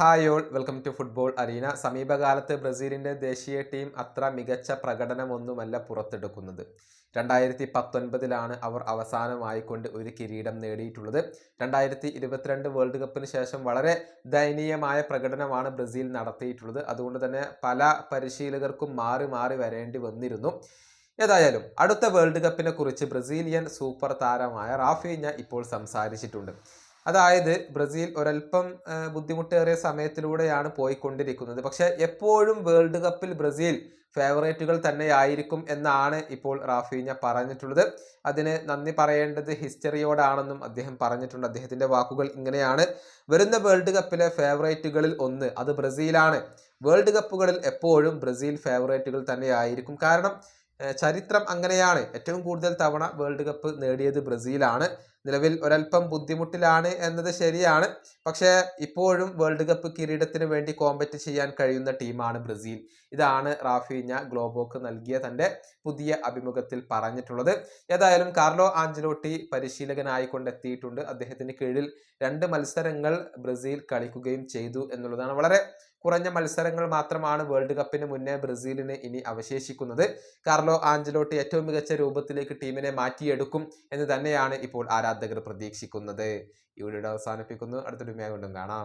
Hi all welcome to football arena. സമീപകാലത്ത് ബ്രസീലിന്റെ ദേശീയ ടീം അത്ര മികച്ച പ്രകടനമൊന്നുമല്ല പുറത്തെടുക്കുന്നത്. രണ്ടായിരത്തി പത്തൊൻപതിലാണ് അവർ അവസാനമായിക്കൊണ്ട് ഒരു കിരീടം നേടിയിട്ടുള്ളത്. രണ്ടായിരത്തി ഇരുപത്തിരണ്ട് വേൾഡ് കപ്പിന് ശേഷം വളരെ ദയനീയമായ പ്രകടനമാണ് ബ്രസീൽ നടത്തിയിട്ടുള്ളത്. അതുകൊണ്ട് തന്നെ പല പരിശീലകർക്കും മാറി മാറി വരേണ്ടി വന്നിരുന്നു. ഏതായാലും അടുത്ത വേൾഡ് കപ്പിനെ കുറിച്ച് ബ്രസീലിയൻ സൂപ്പർ താരമായ റാഫീഞ്ഞ ഇപ്പോൾ സംസാരിച്ചിട്ടുണ്ട്. അതായത് ബ്രസീൽ ഒരല്പം ബുദ്ധിമുട്ടേറിയ സമയത്തിലൂടെയാണ് പോയിക്കൊണ്ടിരിക്കുന്നത്. പക്ഷെ എപ്പോഴും വേൾഡ് കപ്പിൽ ബ്രസീൽ ഫേവറേറ്റുകൾ തന്നെയായിരിക്കും എന്നാണ് ഇപ്പോൾ റാഫീഞ്ഞ പറഞ്ഞിട്ടുള്ളത്. അതിന് നന്ദി പറയേണ്ടത് ഹിസ്റ്ററിയോടാണെന്നും അദ്ദേഹം പറഞ്ഞിട്ടുണ്ട്. അദ്ദേഹത്തിന്റെ വാക്കുകൾ ഇങ്ങനെയാണ്. വരുന്ന വേൾഡ് കപ്പിലെ ഫേവറേറ്റുകളിൽ ഒന്ന് അത് ബ്രസീലാണ്. വേൾഡ് കപ്പുകളിൽ എപ്പോഴും ബ്രസീൽ ഫേവറേറ്റുകൾ തന്നെയായിരിക്കും. കാരണം ചരിത്രം അങ്ങനെയാണ്. ഏറ്റവും കൂടുതൽ തവണ വേൾഡ് കപ്പ് നേടിയത് ബ്രസീലാണ്. നിലവിൽ ഒരല്പം ബുദ്ധിമുട്ടിലാണ് എന്നത് ശരിയാണ്. പക്ഷേ ഇപ്പോഴും വേൾഡ് കപ്പ് കിരീടത്തിന് വേണ്ടി കോമ്പറ്റ് ചെയ്യാൻ കഴിയുന്ന ടീമാണ് ബ്രസീൽ. ഇതാണ് റാഫീഞ്ഞ ഗ്ലോബോക്ക് നൽകിയ തന്റെ പുതിയ അഭിമുഖത്തിൽ പറഞ്ഞിട്ടുള്ളത്. ഏതായാലും കാർലോ ആഞ്ചലോട്ടി പരിശീലകനായിക്കൊണ്ടെത്തിയിട്ടുണ്ട്. അദ്ദേഹത്തിന് കീഴിൽ രണ്ട് മത്സരങ്ങൾ ബ്രസീൽ കളിക്കുകയും ചെയ്തു എന്നുള്ളതാണ്. വളരെ കുറഞ്ഞ മത്സരങ്ങൾ മാത്രമാണ് വേൾഡ് കപ്പിന് മുന്നേ ബ്രസീലിന് ഇനി അവശേഷിക്കുന്നത്. കാർലോ ആഞ്ചലോട്ടി ഏറ്റവും മികച്ച രൂപത്തിലേക്ക് ടീമിനെ മാറ്റിയെടുക്കും എന്ന് തന്നെയാണ് ഇപ്പോൾ ആരാധകർ പ്രതീക്ഷിക്കുന്നത്. വീഡിയോ അവസാനിപ്പിക്കുന്നു. അടുത്തൊരു കൊണ്ടും കാണാം.